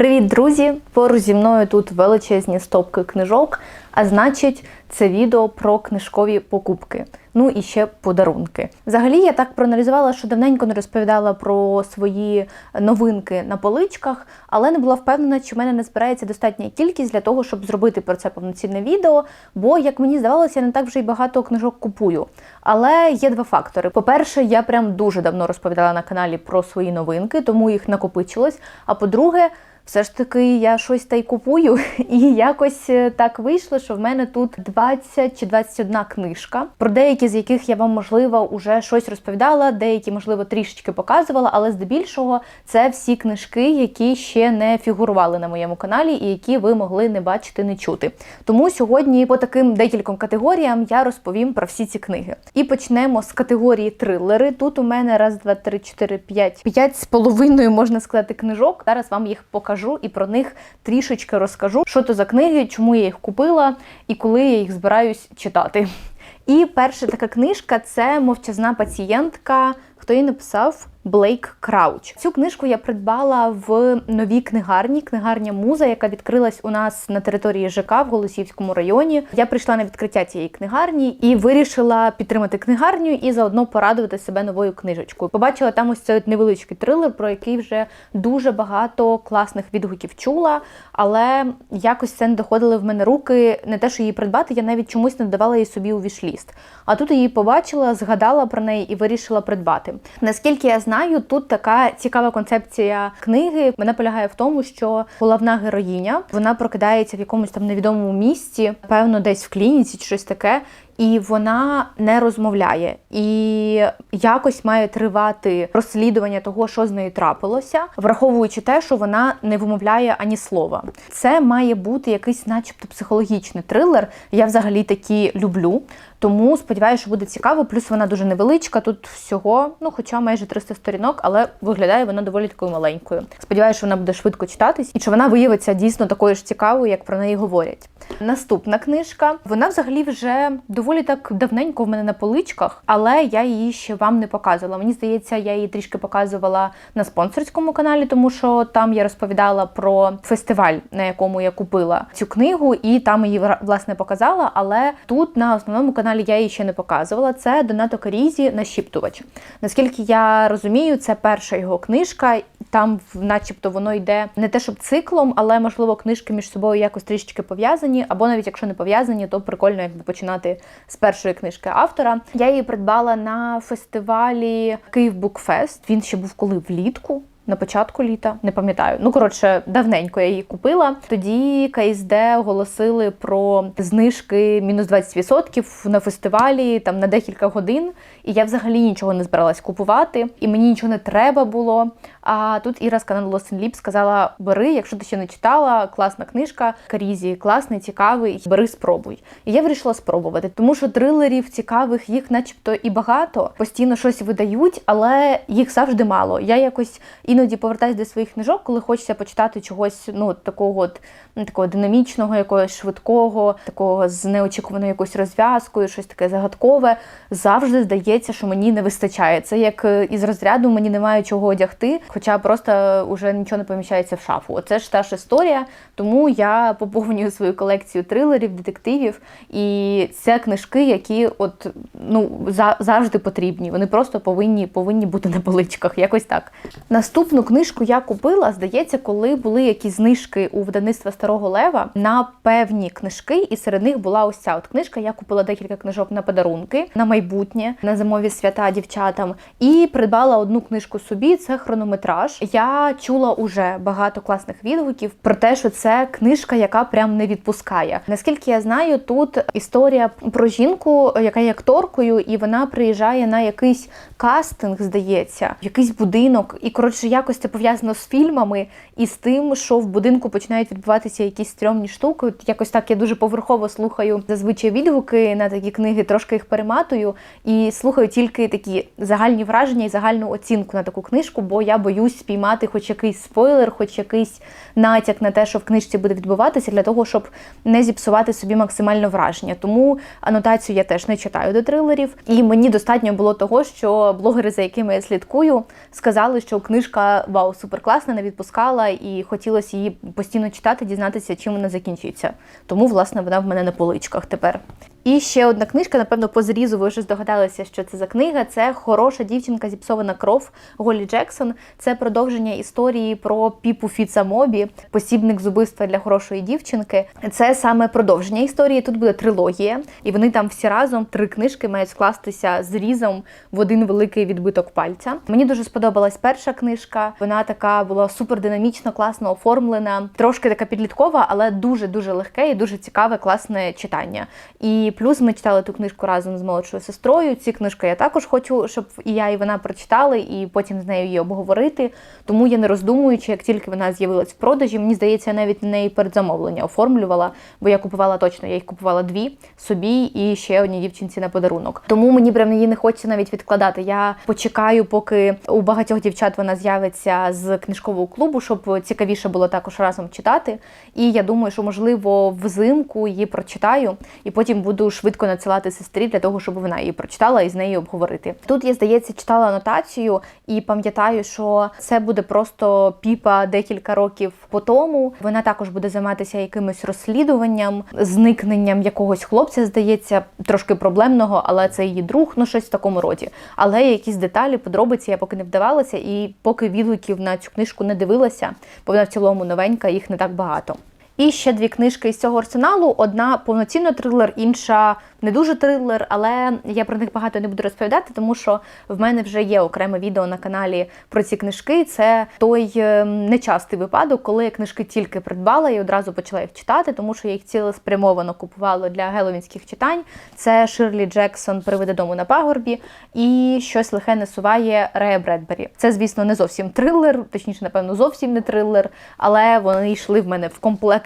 Привіт, друзі! Поруч зі мною тут величезні стопки книжок, а значить, це відео про книжкові покупки. Ну і ще подарунки. Взагалі, я так проаналізувала, що давненько не розповідала про свої новинки на поличках, але не була впевнена, чи в мене не збирається достатня кількість для того, щоб зробити про це повноцінне відео. Бо, як мені здавалося, я не так вже й багато книжок купую. Але є два фактори. По-перше, я прям дуже давно розповідала на каналі про свої новинки, тому їх накопичилось. А по-друге, все ж таки я щось та й купую, і якось е, так вийшло, що в мене тут 20 чи 21 книжка, про деякі з яких я вам, можливо, уже щось розповідала, деякі, можливо, трішечки показувала, але здебільшого це всі книжки, які ще не фігурували на моєму каналі і які ви могли не бачити, не чути. Тому сьогодні по таким декільком категоріям я розповім про всі ці книги. І почнемо з категорії трилери. Тут у мене раз, два, три, чотири, п'ять, п'ять з половиною можна сказати книжок. Зараз вам їх покажу і про них трішечки розкажу, що то за книги, чому я їх купила і коли я їх збираюсь читати. І перша така книжка це мовчазна пацієнтка. Хто її написав? Блейк Крауч. Цю книжку я придбала в новій книгарні, книгарня Муза, яка відкрилась у нас на території ЖК в Голосіївському районі. Я прийшла на відкриття цієї книгарні і вирішила підтримати книгарню і заодно порадувати себе новою книжечкою. Побачила там ось цей невеличкий трилер, про який вже дуже багато класних відгуків чула, але якось це не доходило в мене руки. Не те, що її придбати, я навіть чомусь не додавала її собі у вішліст. А тут її побачила, згадала про неї і вирішила придбати. Наскільки я знаю, тут така цікава концепція книги. Вона полягає в тому, що головна героїня вона прокидається в якомусь там невідомому місці, певно, десь в клініці чи щось таке. І вона не розмовляє, і якось має тривати розслідування того, що з нею трапилося, враховуючи те, що вона не вимовляє ані слова. Це має бути якийсь, начебто, психологічний трилер. Я взагалі такі люблю. Тому сподіваюся, що буде цікаво. Плюс вона дуже невеличка. Тут всього, ну хоча майже 300 сторінок, але виглядає вона доволі такою маленькою. Сподіваюся, що вона буде швидко читатись і що вона виявиться дійсно такою ж цікавою, як про неї говорять. Наступна книжка. Вона взагалі вже доволі так давненько в мене на поличках, але я її ще вам не показувала. Мені здається, я її трішки показувала на спонсорському каналі, тому що там я розповідала про фестиваль, на якому я купила цю книгу, і там її власне показала. Але тут на основному каналі я її ще не показувала. Це Донато Карізі Нашіптувач. Наскільки я розумію, це перша його книжка. Там, начебто, воно йде не те, щоб циклом, але можливо книжки між собою якось трішечки пов'язані, або навіть якщо не пов'язані, то прикольно якби починати з першої книжки автора. Я її придбала на фестивалі Київ Букфест. Він ще був коли влітку. На початку літа, не пам'ятаю. Ну, коротше, давненько я її купила. Тоді КСД оголосили про знижки мінус 20% на фестивалі там на декілька годин. І я взагалі нічого не збиралась купувати, і мені нічого не треба було. А тут Іра з каналу Lost in Lip сказала: бери, якщо ти ще не читала, класна книжка, Карізі, класний, цікавий, бери, спробуй. І я вирішила спробувати, тому що трилерів цікавих їх, начебто, і багато, постійно щось видають, але їх завжди мало. Я якось іноді повертаюсь до своїх книжок, коли хочеться почитати чогось, ну такого от ну, такого динамічного, якогось швидкого, такого з неочікуваною якоюсь розв'язкою, щось таке загадкове. Завжди здається, що мені не вистачає. Це як із розряду мені немає чого одягти хоча просто вже нічого не поміщається в шафу. Оце ж та ж історія, тому я поповнюю свою колекцію трилерів, детективів, і це книжки, які от ну завжди потрібні. Вони просто повинні повинні бути на поличках. Якось так. Наступну книжку я купила, здається, коли були якісь знижки у видавництва Старого Лева на певні книжки, і серед них була ось ця от книжка. Я купила декілька книжок на подарунки на майбутнє, на зимові свята дівчатам, і придбала одну книжку собі. Це хронометраж. Я чула уже багато класних відгуків про те, що це книжка, яка прям не відпускає. Наскільки я знаю, тут історія про жінку, яка є акторкою, і вона приїжджає на якийсь кастинг, здається, в якийсь будинок. І коротше, якось це пов'язано з фільмами і з тим, що в будинку починають відбуватися якісь стрьомні штуки. От Якось так я дуже поверхово слухаю зазвичай відгуки на такі книги, трошки їх перематую і слухаю тільки такі загальні враження і загальну оцінку на таку книжку, бо я боюсь спіймати хоч якийсь спойлер, хоч якийсь натяк на те, що в книжці буде відбуватися, для того, щоб не зіпсувати собі максимально враження. Тому анотацію я теж не читаю до трилерів. І мені достатньо було того, що блогери, за якими я слідкую, сказали, що книжка книжка вау, супер класна, не відпускала і хотілося її постійно читати, дізнатися, чим вона закінчується. Тому, власне, вона в мене на поличках тепер. І ще одна книжка, напевно, по зрізу ви вже здогадалися, що це за книга. Це хороша дівчинка, зіпсована кров Голі Джексон. Це продовження історії про Піпу Фіцамобі, посібник з убивства для хорошої дівчинки. Це саме продовження історії. Тут буде трилогія, і вони там всі разом три книжки мають скластися зрізом в один великий відбиток пальця. Мені дуже сподобалась перша книжка. Вона така була супер динамічно, класно оформлена, трошки така підліткова, але дуже дуже легке і дуже цікаве, класне читання. І плюс ми читали ту книжку разом з молодшою сестрою. Ці книжки я також хочу, щоб і я, і вона прочитали, і потім з нею її обговорити. Тому я не роздумуючи, як тільки вона з'явилась в продажі, мені здається, я навіть на неї передзамовлення оформлювала, бо я купувала точно, я їх купувала дві собі і ще одній дівчинці на подарунок. Тому мені прям її не хочеться навіть відкладати. Я почекаю, поки у багатьох дівчат вона з'явиться з книжкового клубу, щоб цікавіше було також разом читати. І я думаю, що можливо взимку її прочитаю, і потім буду швидко надсилати сестрі для того, щоб вона її прочитала і з нею обговорити. Тут я здається читала анотацію і пам'ятаю, що це буде просто піпа декілька років по тому. Вона також буде займатися якимось розслідуванням, зникненням якогось хлопця, здається, трошки проблемного, але це її друг, ну щось в такому роді. Але якісь деталі, подробиці я поки не вдавалася, і поки відгуків на цю книжку не дивилася, бо вона в цілому новенька, їх не так багато. І ще дві книжки із цього арсеналу: одна повноцінно трилер, інша не дуже трилер, але я про них багато не буду розповідати, тому що в мене вже є окреме відео на каналі про ці книжки. Це той е, нечастий випадок, коли я книжки тільки придбала і одразу почала їх читати, тому що я їх цілеспрямовано купувала для геловінських читань. Це Ширлі Джексон приведе дому на пагорбі і щось лихе не суває Рея Бредбері. Це, звісно, не зовсім трилер, точніше, напевно, зовсім не трилер, але вони йшли в мене в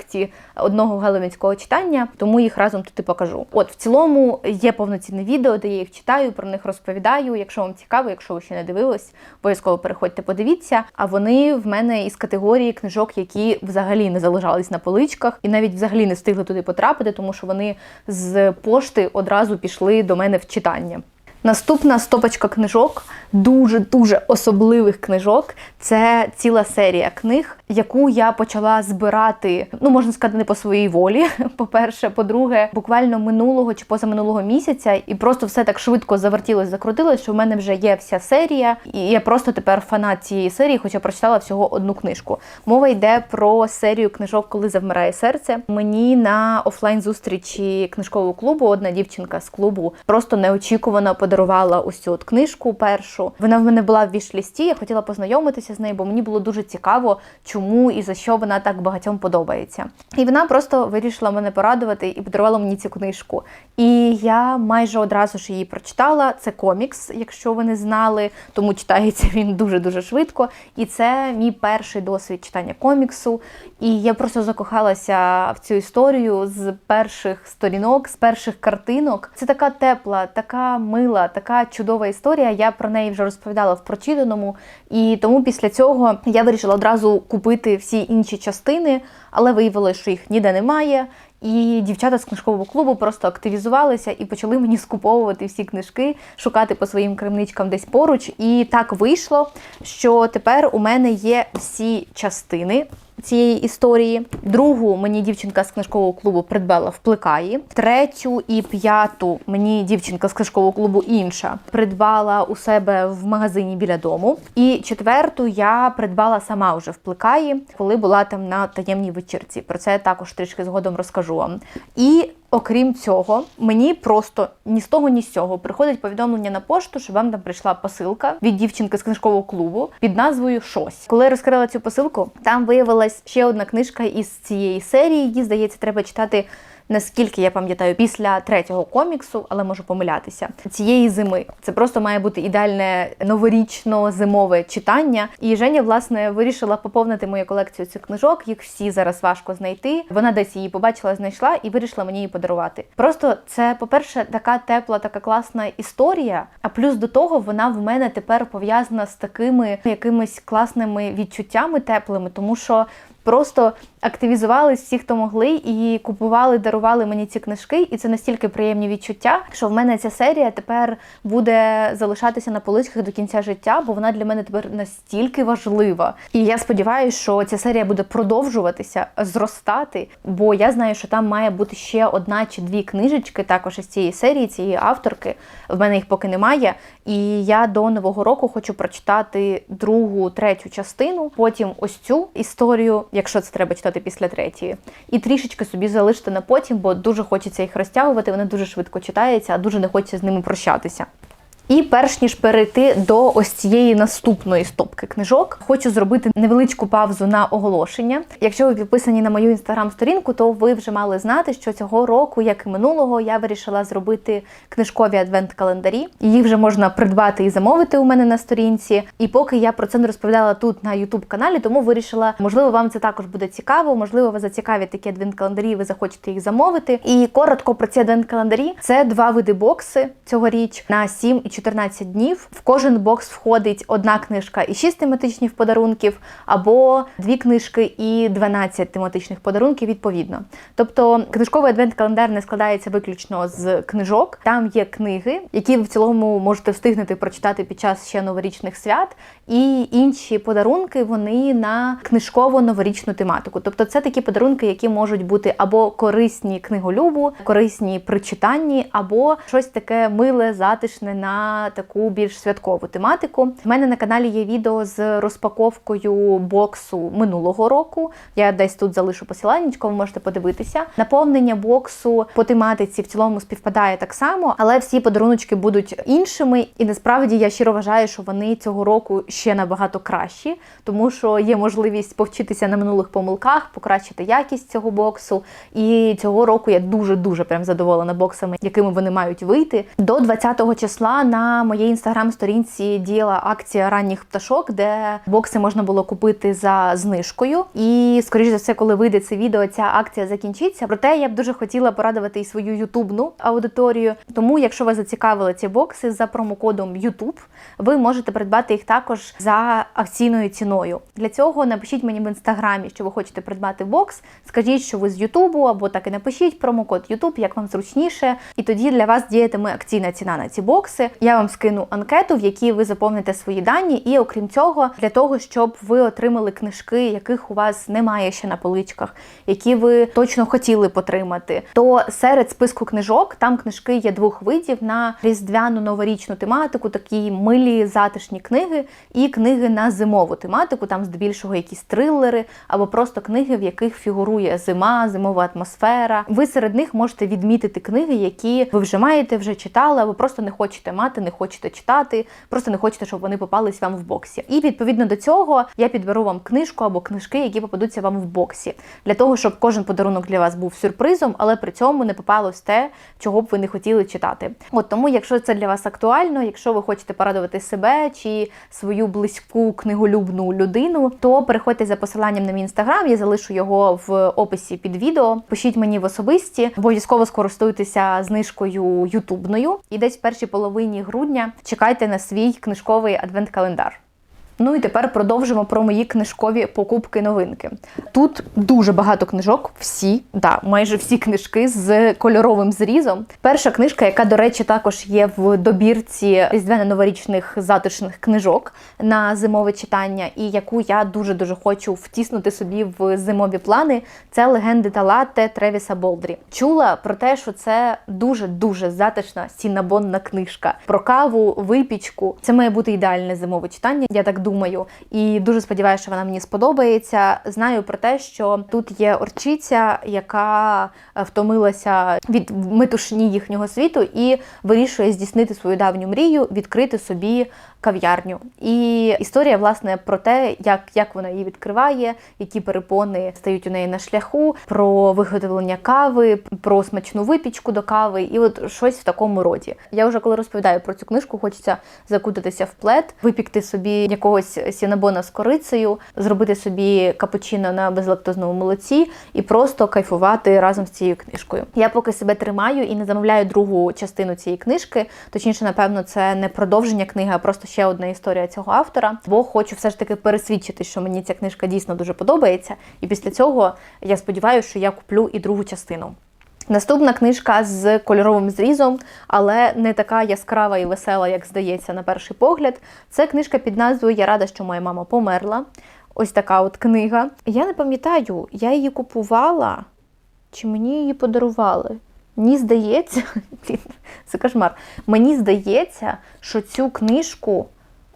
комплекті одного геловінського читання, тому їх разом тут і покажу. От в цілому є повноцінне відео, де я їх читаю, про них розповідаю. Якщо вам цікаво, якщо ви ще не дивились, обов'язково переходьте, подивіться. А вони в мене із категорії книжок, які взагалі не залишались на поличках і навіть взагалі не встигли туди потрапити, тому що вони з пошти одразу пішли до мене в читання. Наступна стопочка книжок, дуже-дуже особливих книжок. Це ціла серія книг, яку я почала збирати, ну можна сказати, не по своїй волі. По-перше, по-друге, буквально минулого чи позаминулого місяця, і просто все так швидко завертілось, закрутилось, що в мене вже є вся серія, і я просто тепер фанат цієї серії, хоча прочитала всього одну книжку. Мова йде про серію книжок, коли завмирає серце. Мені на офлайн зустрічі книжкового клубу одна дівчинка з клубу просто неочікувано подарувала подарувала цю от книжку першу. Вона в мене була в вішлісті, я хотіла познайомитися з нею, бо мені було дуже цікаво, чому і за що вона так багатьом подобається. І вона просто вирішила мене порадувати і подарувала мені цю книжку. І я майже одразу ж її прочитала. Це комікс, якщо ви не знали, тому читається він дуже-дуже швидко. І це мій перший досвід читання коміксу. І я просто закохалася в цю історію з перших сторінок, з перших картинок. Це така тепла, така мила така чудова історія. Я про неї вже розповідала в прочитаному, і тому після цього я вирішила одразу купити всі інші частини, але виявилося, що їх ніде немає. І дівчата з книжкового клубу просто активізувалися і почали мені скуповувати всі книжки, шукати по своїм крамничкам десь поруч. І так вийшло, що тепер у мене є всі частини цієї історії. Другу мені дівчинка з книжкового клубу придбала в плекаї. Третю і п'яту мені дівчинка з книжкового клубу інша придбала у себе в магазині біля дому. І четверту я придбала сама вже в плекаї, коли була там на таємній вечірці. Про це я також трішки згодом розкажу вам. І Окрім цього, мені просто ні з того, ні з цього приходить повідомлення на пошту, що вам там прийшла посилка від дівчинки з книжкового клубу під назвою Щось. Коли я розкрила цю посилку, там виявилась ще одна книжка із цієї серії. Її здається, треба читати наскільки я пам'ятаю, після третього коміксу, але можу помилятися, цієї зими. Це просто має бути ідеальне новорічно-зимове читання. І Женя, власне, вирішила поповнити мою колекцію цих книжок. Їх всі зараз важко знайти. Вона десь її побачила, знайшла і вирішила мені її подарувати. Просто це, по-перше, така тепла, така класна історія. А плюс до того вона в мене тепер пов'язана з такими якимись класними відчуттями теплими, тому що просто активізувались всі, хто могли, і купували, дарували мені ці книжки. І це настільки приємні відчуття, що в мене ця серія тепер буде залишатися на поличках до кінця життя, бо вона для мене тепер настільки важлива. І я сподіваюся, що ця серія буде продовжуватися, зростати, бо я знаю, що там має бути ще одна чи дві книжечки, також із цієї серії, цієї авторки. В мене їх поки немає. І я до нового року хочу прочитати другу, третю частину, потім ось цю історію, якщо це треба читати після третьої, і трішечки собі залишити на потім, бо дуже хочеться їх розтягувати. Вони дуже швидко читаються, а дуже не хочеться з ними прощатися. І перш ніж перейти до ось цієї наступної стопки книжок, хочу зробити невеличку паузу на оголошення. Якщо ви підписані на мою інстаграм-сторінку, то ви вже мали знати, що цього року, як і минулого, я вирішила зробити книжкові адвент-календарі. Їх вже можна придбати і замовити у мене на сторінці. І поки я про це не розповідала тут на youtube каналі, тому вирішила, можливо, вам це також буде цікаво, можливо, вас зацікавлять такі адвент-календарі, ви захочете їх замовити. І коротко про ці адвент-календарі це два види бокси цьогоріч на 7 і 14 днів. В кожен бокс входить одна книжка і 6 тематичних подарунків, або дві книжки і 12 тематичних подарунків відповідно. Тобто книжковий адвент-календар не складається виключно з книжок. Там є книги, які ви в цілому можете встигнути прочитати під час ще новорічних свят, і інші подарунки вони на книжково-новорічну тематику. Тобто, це такі подарунки, які можуть бути або корисні книголюбу, корисні при читанні, або щось таке миле, затишне на таку більш святкову тематику. У мене на каналі є відео з розпаковкою боксу минулого року. Я десь тут залишу посилання, ви можете подивитися. Наповнення боксу по тематиці в цілому співпадає так само, але всі подаруночки будуть іншими. І насправді я щиро вважаю, що вони цього року ще набагато кращі, тому що є можливість повчитися на минулих помилках, покращити якість цього боксу. І цього року я дуже дуже прям задоволена боксами, якими вони мають вийти. До 20-го числа на моїй інстаграм-сторінці діяла акція ранніх пташок, де бокси можна було купити за знижкою. І скоріш за все, коли вийде це відео, ця акція закінчиться. Проте я б дуже хотіла порадувати і свою ютубну аудиторію. Тому, якщо вас зацікавили ці бокси за промокодом YouTube, ви можете придбати їх також за акційною ціною. Для цього напишіть мені в інстаграмі, що ви хочете придбати бокс. Скажіть, що ви з Ютубу, або так і напишіть промокод YouTube, як вам зручніше. І тоді для вас діятиме акційна ціна на ці бокси. Я вам скину анкету, в якій ви заповните свої дані. І окрім цього, для того, щоб ви отримали книжки, яких у вас немає ще на поличках, які ви точно хотіли потримати, то серед списку книжок там книжки є двох видів на різдвяну новорічну тематику, такі милі затишні книги, і книги на зимову тематику, там здебільшого якісь трилери, або просто книги, в яких фігурує зима, зимова атмосфера. Ви серед них можете відмітити книги, які ви вже маєте, вже читали, або просто не хочете мати, не хочете читати, просто не хочете, щоб вони попались вам в боксі. І відповідно до цього я підберу вам книжку або книжки, які попадуться вам в боксі, для того, щоб кожен подарунок для вас був сюрпризом, але при цьому не попалось те, чого б ви не хотіли читати. От тому, якщо це для вас актуально, якщо ви хочете порадувати себе чи свою близьку книголюбну людину, то переходьте за посиланням на мій інстаграм, я залишу його в описі під відео. Пишіть мені в особисті, обов'язково скористуйтеся знижкою ютубною. І десь в першій половині грудня чекайте на свій книжковий адвент-календар. Ну і тепер продовжимо про мої книжкові покупки новинки. Тут дуже багато книжок, всі, да, майже всі книжки з кольоровим зрізом. Перша книжка, яка, до речі, також є в добірці різдвяно-новорічних затишних книжок на зимове читання, і яку я дуже дуже хочу втіснути собі в зимові плани. Це легенди та латте Тревіса Болдрі. Чула про те, що це дуже дуже затишна сінабонна книжка про каву, випічку. Це має бути ідеальне зимове читання. Я так думаю, і дуже сподіваюся, що вона мені сподобається. Знаю про те, що тут є орчиця, яка е, втомилася від метушні їхнього світу і вирішує здійснити свою давню мрію, відкрити собі кав'ярню. І історія, власне, про те, як, як вона її відкриває, які перепони стають у неї на шляху, про виготовлення кави, про смачну випічку до кави, і от щось в такому роді. Я вже коли розповідаю про цю книжку, хочеться закутатися в плед, випікти собі якогось сінабона з корицею, зробити собі капучино на безлактозному молоці і просто кайфувати разом з цією книжкою. Я поки себе тримаю і не замовляю другу частину цієї книжки. Точніше, напевно, це не продовження книги, а просто ще одна історія цього автора. Бо хочу все ж таки пересвідчити, що мені ця книжка дійсно дуже подобається. І після цього я сподіваюся, що я куплю і другу частину. Наступна книжка з кольоровим зрізом, але не така яскрава і весела, як здається, на перший погляд. Це книжка під назвою Я рада, що моя мама померла. Ось така от книга. Я не пам'ятаю, я її купувала чи мені її подарували. Мені здається, це кошмар. Мені здається, що цю книжку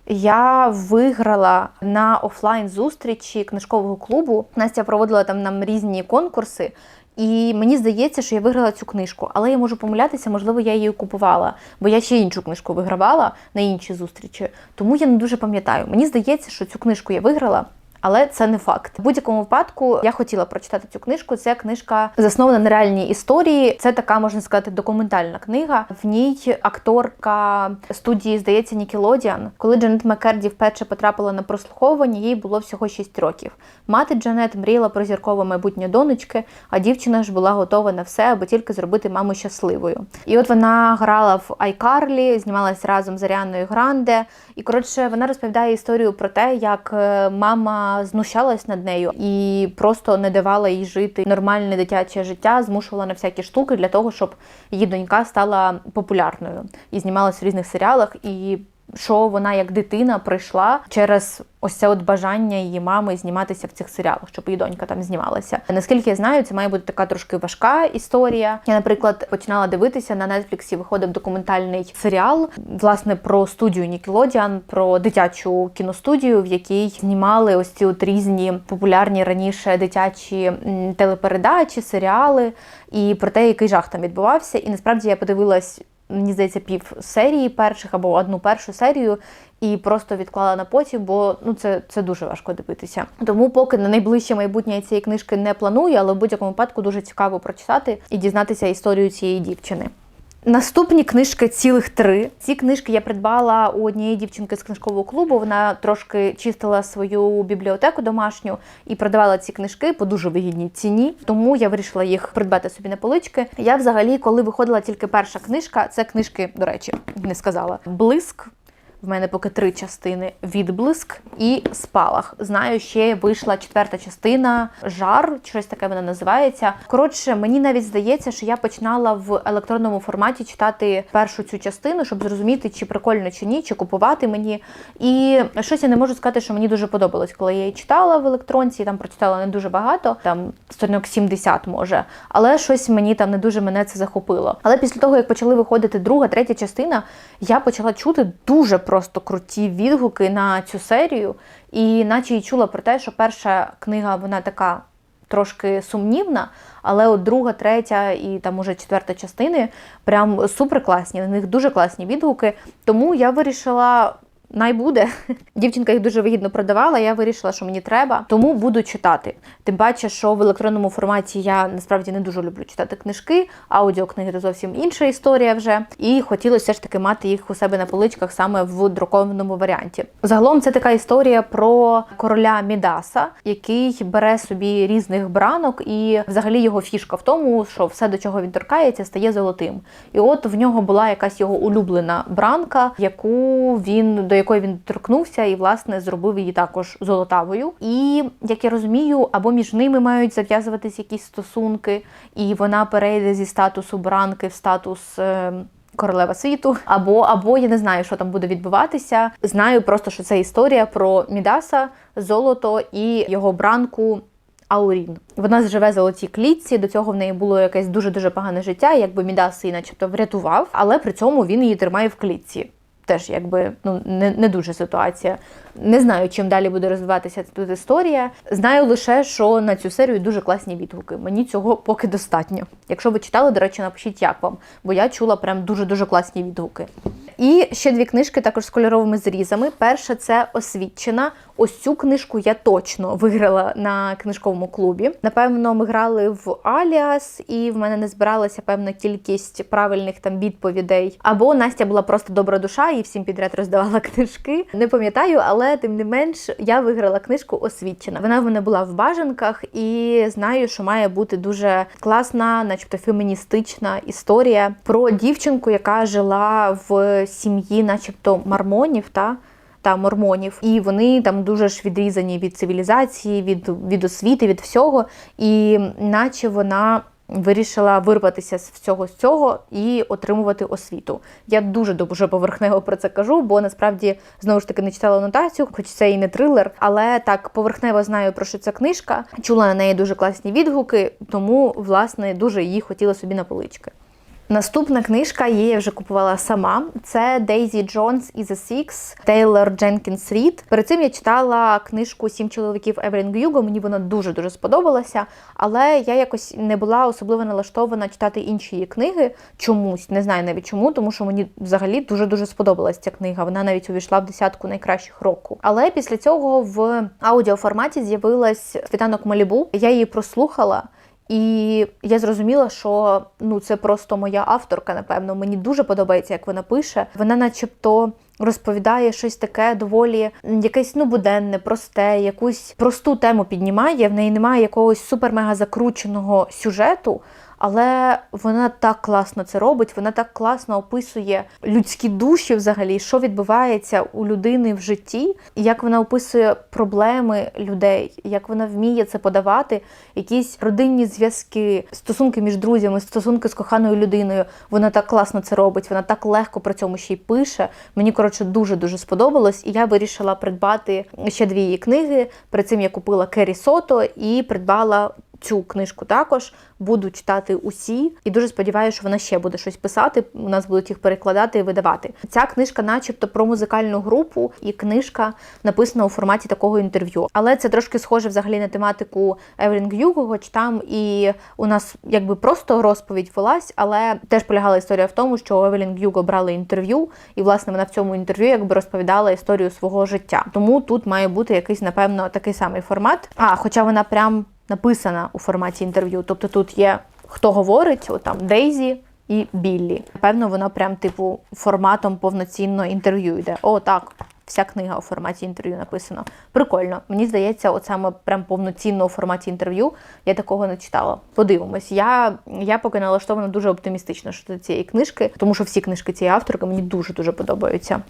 я виграла на офлайн зустрічі книжкового клубу. Настя проводила там нам різні конкурси. І мені здається, що я виграла цю книжку, але я можу помилятися, можливо, я її купувала, бо я ще іншу книжку вигравала на іншій зустрічі. Тому я не дуже пам'ятаю. Мені здається, що цю книжку я виграла. Але це не факт. В будь-якому випадку я хотіла прочитати цю книжку. Це книжка заснована на реальній історії. Це така, можна сказати, документальна книга. В ній акторка студії, здається, Нікелодіан. Коли Джанет Маккерді вперше потрапила на прослуховування, їй було всього 6 років. Мати Джанет мріяла про зіркове майбутнє донечки, а дівчина ж була готова на все, аби тільки зробити маму щасливою. І от вона грала в Айкарлі, знімалась разом з Аріаною Гранде. І коротше, вона розповідає історію про те, як е, мама знущалась над нею і просто не давала їй жити нормальне дитяче життя, змушувала на всякі штуки для того, щоб її донька стала популярною і знімалась в різних серіалах. І що вона як дитина прийшла через ось це от бажання її мами зніматися в цих серіалах, щоб її донька там знімалася. Наскільки я знаю, це має бути така трошки важка історія. Я, наприклад, починала дивитися на Нетфліксі. Виходив документальний серіал власне про студію Нікелодіан, про дитячу кіностудію, в якій знімали ось ці от різні популярні раніше дитячі телепередачі, серіали, і про те, який жах там відбувався. І насправді я подивилась мені здається, пів серії перших або одну першу серію, і просто відклала на потім, бо ну це, це дуже важко дивитися. Тому поки на найближче майбутнє я цієї книжки не планую, але в будь-якому випадку дуже цікаво прочитати і дізнатися історію цієї дівчини. Наступні книжки цілих три. Ці книжки я придбала у однієї дівчинки з книжкового клубу. Вона трошки чистила свою бібліотеку домашню і продавала ці книжки по дуже вигідній ціні. Тому я вирішила їх придбати собі на полички. Я взагалі, коли виходила тільки перша книжка, це книжки, до речі, не сказала. Блиск. В мене поки три частини: відблиск і спалах. Знаю, ще вийшла четверта частина, жар, щось таке вона називається. Коротше, мені навіть здається, що я починала в електронному форматі читати першу цю частину, щоб зрозуміти, чи прикольно чи ні, чи купувати мені. І щось я не можу сказати, що мені дуже подобалось, коли я її читала в електронці. Там прочитала не дуже багато, там сторінок 70 може. Але щось мені там не дуже мене це захопило. Але після того, як почали виходити друга, третя частина, я почала чути дуже просто круті відгуки на цю серію, і наче й чула про те, що перша книга вона така трошки сумнівна, але от друга, третя і там уже четверта частини прям супер класні. На них дуже класні відгуки. Тому я вирішила. Най буде. Дівчинка їх дуже вигідно продавала, я вирішила, що мені треба, тому буду читати. Тим паче, що в електронному форматі я насправді не дуже люблю читати книжки, аудіокниги це зовсім інша історія вже. І хотілося ж таки мати їх у себе на поличках саме в друкованому варіанті. Загалом це така історія про короля Мідаса, який бере собі різних бранок, і взагалі його фішка в тому, що все, до чого він торкається, стає золотим. І от в нього була якась його улюблена бранка, яку він до якої він торкнувся, і власне зробив її також золотавою. І як я розумію, або між ними мають зав'язуватись якісь стосунки, і вона перейде зі статусу бранки в статус. Е Королева світу, або або я не знаю, що там буде відбуватися. Знаю просто, що це історія про Мідаса, золото і його бранку Аурін. Вона живе в золотій клітці. До цього в неї було якесь дуже дуже погане життя, якби Мідас її начебто врятував, але при цьому він її тримає в клітці теж якби ну не, не дуже ситуація. Не знаю, чим далі буде розвиватися тут історія. Знаю лише, що на цю серію дуже класні відгуки. Мені цього поки достатньо. Якщо ви читали, до речі, напишіть, як вам, бо я чула прям дуже-дуже класні відгуки. І ще дві книжки також з кольоровими зрізами. Перша це освічена. Ось цю книжку я точно виграла на книжковому клубі. Напевно, ми грали в Аліас, і в мене не збиралася певна кількість правильних там відповідей. Або Настя була просто добра душа і всім підряд роздавала книжки. Не пам'ятаю, але тим не менш я виграла книжку освічена. Вона в мене була в бажанках, і знаю, що має бути дуже класна, начебто феміністична історія про дівчинку, яка жила в сім'ї, начебто мармонів. та та мормонів, і вони там дуже ж відрізані від цивілізації, від від освіти, від всього, і наче вона. Вирішила вирватися з всього з цього і отримувати освіту. Я дуже дуже поверхнево про це кажу, бо насправді знову ж таки не читала нотацію, хоч це і не трилер, але так поверхнево знаю про що ця книжка. Чула на неї дуже класні відгуки, тому власне дуже її хотіла собі на полички. Наступна книжка її вже купувала сама. Це Daisy Jones is a Six Тейлор Дженкінс Рід. Перед цим я читала книжку Сім чоловіків Евелін Гюго. Мені вона дуже дуже сподобалася, але я якось не була особливо налаштована читати інші її книги. Чомусь не знаю навіть чому, тому що мені взагалі дуже дуже сподобалася ця книга. Вона навіть увійшла в десятку найкращих року. Але після цього в аудіоформаті з'явилась світанок Малібу. Я її прослухала. І я зрозуміла, що ну це просто моя авторка. Напевно, мені дуже подобається, як вона пише. Вона, начебто, розповідає щось таке доволі якесь ну буденне, просте, якусь просту тему піднімає. В неї немає якогось супер-мега закрученого сюжету. Але вона так класно це робить, вона так класно описує людські душі, взагалі, що відбувається у людини в житті, як вона описує проблеми людей, як вона вміє це подавати, якісь родинні зв'язки, стосунки між друзями, стосунки з коханою людиною. Вона так класно це робить, вона так легко при цьому ще й пише. Мені коротше дуже дуже сподобалось, і я вирішила придбати ще дві її книги. Перед цим я купила Кері Сото і придбала цю книжку також. Буду читати усі, і дуже сподіваюся, що вона ще буде щось писати. У нас будуть їх перекладати і видавати. Ця книжка, начебто, про музикальну групу, і книжка написана у форматі такого інтерв'ю. Але це трошки схоже взагалі на тематику Евелін Гюго, хоч там і у нас якби просто розповідь велась, але теж полягала історія в тому, що Евелін Гюго брали інтерв'ю, і власне вона в цьому інтерв'ю якби розповідала історію свого життя. Тому тут має бути якийсь, напевно, такий самий формат. А хоча вона прям написана у форматі інтерв'ю. Тобто тут є хто говорить, от там Дейзі і Біллі. Напевно, вона прям типу форматом повноцінно інтерв'ю йде. О, так. Вся книга у форматі інтерв'ю написана. Прикольно. Мені здається, от саме прям повноцінно у форматі інтерв'ю я такого не читала. Подивимось. Я я поки налаштована дуже оптимістично щодо цієї книжки, тому що всі книжки цієї авторки мені дуже-дуже подобаються.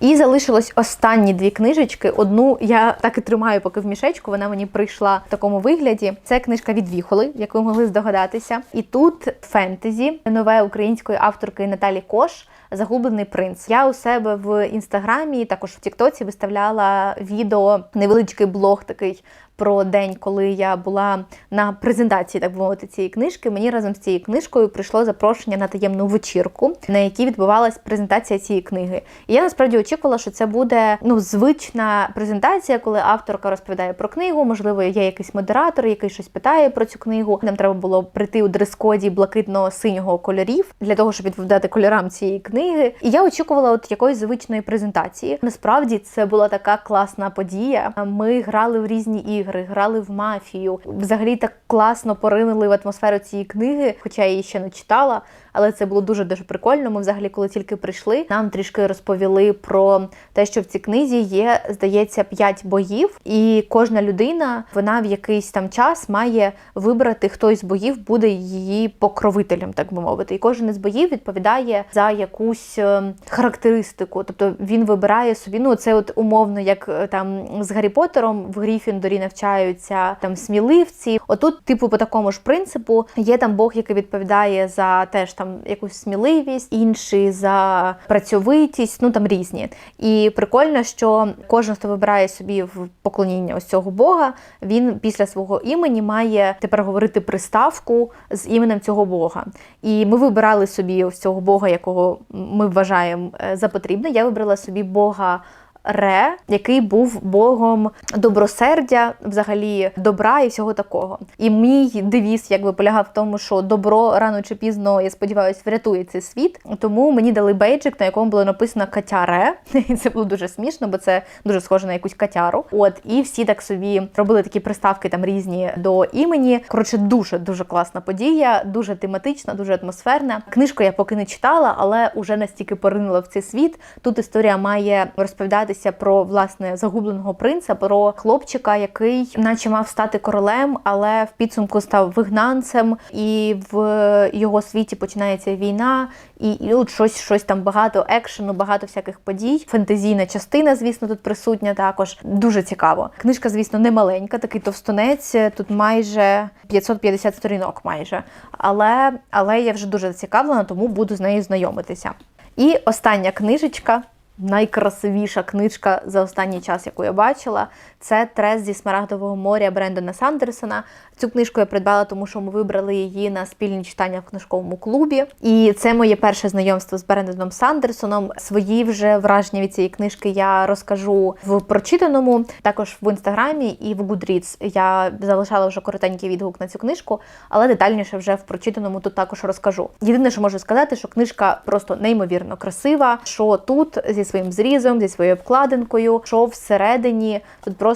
І залишилось останні дві книжечки. Одну я так і тримаю, поки в мішечку. Вона мені прийшла в такому вигляді. Це книжка від Віхоли, як ви могли здогадатися. І тут фентезі нове української авторки Наталі Кош. Загублений принц. Я у себе в інстаграмі, також в Тіктоці виставляла відео, невеличкий блог такий про день, коли я була на презентації, так мовити, цієї книжки. Мені разом з цією книжкою прийшло запрошення на таємну вечірку, на якій відбувалась презентація цієї книги. І я насправді очікувала, що це буде ну звична презентація, коли авторка розповідає про книгу. Можливо, є якийсь модератор, який щось питає про цю книгу. Нам треба було прийти у дрес-коді блакитно-синього кольорів для того, щоб відповідати кольорам цієї книги. І я очікувала от якоїсь звичної презентації. Насправді це була така класна подія. Ми грали в різні ігри ігри, грали в мафію. Взагалі так класно поринули в атмосферу цієї книги, хоча я її ще не читала але це було дуже дуже прикольно. Ми взагалі, коли тільки прийшли, нам трішки розповіли про те, що в цій книзі є, здається, п'ять боїв, і кожна людина вона в якийсь там час має вибрати, хто із боїв буде її покровителем, так би мовити. І кожен із боїв відповідає за якусь е, характеристику. Тобто він вибирає собі. Ну це от умовно, як е, там з Гаррі Поттером в Гріфіндорі навчаються там сміливці. Отут, типу, по такому ж принципу, є там Бог, який відповідає за теж там там якусь сміливість, інший за працьовитість, ну там різні. І прикольно, що кожен, хто вибирає собі в поклоніння ось цього Бога, він після свого імені має тепер говорити приставку з іменем цього Бога. І ми вибирали собі ось цього Бога, якого ми вважаємо е, за потрібне. Я вибрала собі Бога. Ре, який був богом добросердя, взагалі добра і всього такого. І мій девіз якби полягав в тому, що добро рано чи пізно, я сподіваюся, врятує цей світ. Тому мені дали бейджик, на якому було написано Катя Ре. І це було дуже смішно, бо це дуже схоже на якусь катяру. От і всі так собі робили такі приставки там різні до імені. Коротше, дуже дуже класна подія, дуже тематична, дуже атмосферна. Книжку я поки не читала, але уже настільки поринула в цей світ. Тут історія має розповідатися про власне загубленого принца, про хлопчика, який, наче мав стати королем, але в підсумку став вигнанцем, і в його світі починається війна, і, і от щось, щось там багато екшену, багато всяких подій. Фентезійна частина, звісно, тут присутня також. Дуже цікаво. Книжка, звісно, не маленька, такий товстунець. Тут майже 550 сторінок, майже. Але, але я вже дуже зацікавлена, тому буду з нею знайомитися. І остання книжечка. Найкрасивіша книжка за останній час, яку я бачила, це Трес зі Смарагдового моря Брендона Сандерсона. Цю книжку я придбала, тому що ми вибрали її на спільні читання в книжковому клубі. І це моє перше знайомство з Брендоном Сандерсоном. Свої вже враження від цієї книжки я розкажу в прочитаному, також в інстаграмі і в Goodreads. Я залишала вже коротенький відгук на цю книжку, але детальніше вже в прочитаному тут також розкажу. Єдине, що можу сказати, що книжка просто неймовірно красива. Що тут зі своїм зрізом, зі своєю обкладинкою, що всередині тут просто.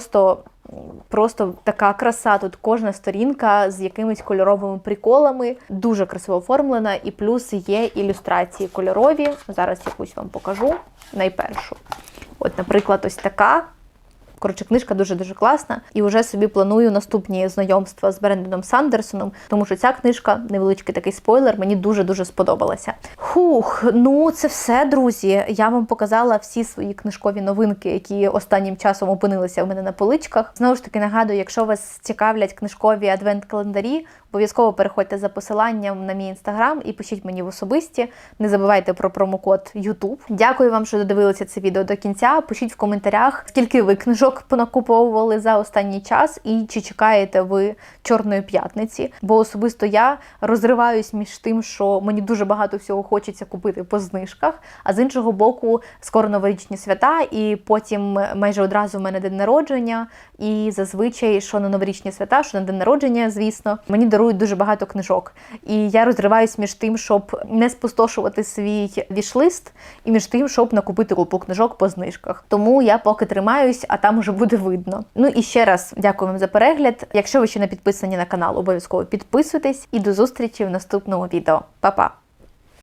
Просто така краса. Тут кожна сторінка з якимись кольоровими приколами, дуже красиво оформлена, і плюс є ілюстрації кольорові. Зараз якусь вам покажу. Найпершу. От, наприклад, ось така. Коротше, книжка дуже-дуже класна. І вже собі планую наступні знайомства з Брендоном Сандерсоном, тому що ця книжка, невеличкий такий спойлер, мені дуже-дуже сподобалася. Хух, ну це все, друзі. Я вам показала всі свої книжкові новинки, які останнім часом опинилися в мене на поличках. Знову ж таки, нагадую, якщо вас цікавлять книжкові адвент-календарі, обов'язково переходьте за посиланням на мій інстаграм і пишіть мені в особисті. Не забувайте про промокод YouTube. Дякую вам, що додивилися це відео до кінця. Пишіть в коментарях, скільки ви книжок понакуповували за останній час, і чи чекаєте ви Чорної п'ятниці. Бо особисто я розриваюсь між тим, що мені дуже багато всього хочеться купити по знижках. А з іншого боку, скоро новорічні свята, і потім майже одразу в мене день народження. І зазвичай, що на новорічні свята, що на день народження, звісно, мені дарують дуже багато книжок. І я розриваюсь між тим, щоб не спустошувати свій вішлист, і між тим, щоб накупити купу книжок по знижках. Тому я поки тримаюсь, а там уже буде видно. Ну і ще раз дякую вам за перегляд. Якщо ви ще не підписані на канал, обов'язково підписуйтесь і до зустрічі в наступному відео. Па-па!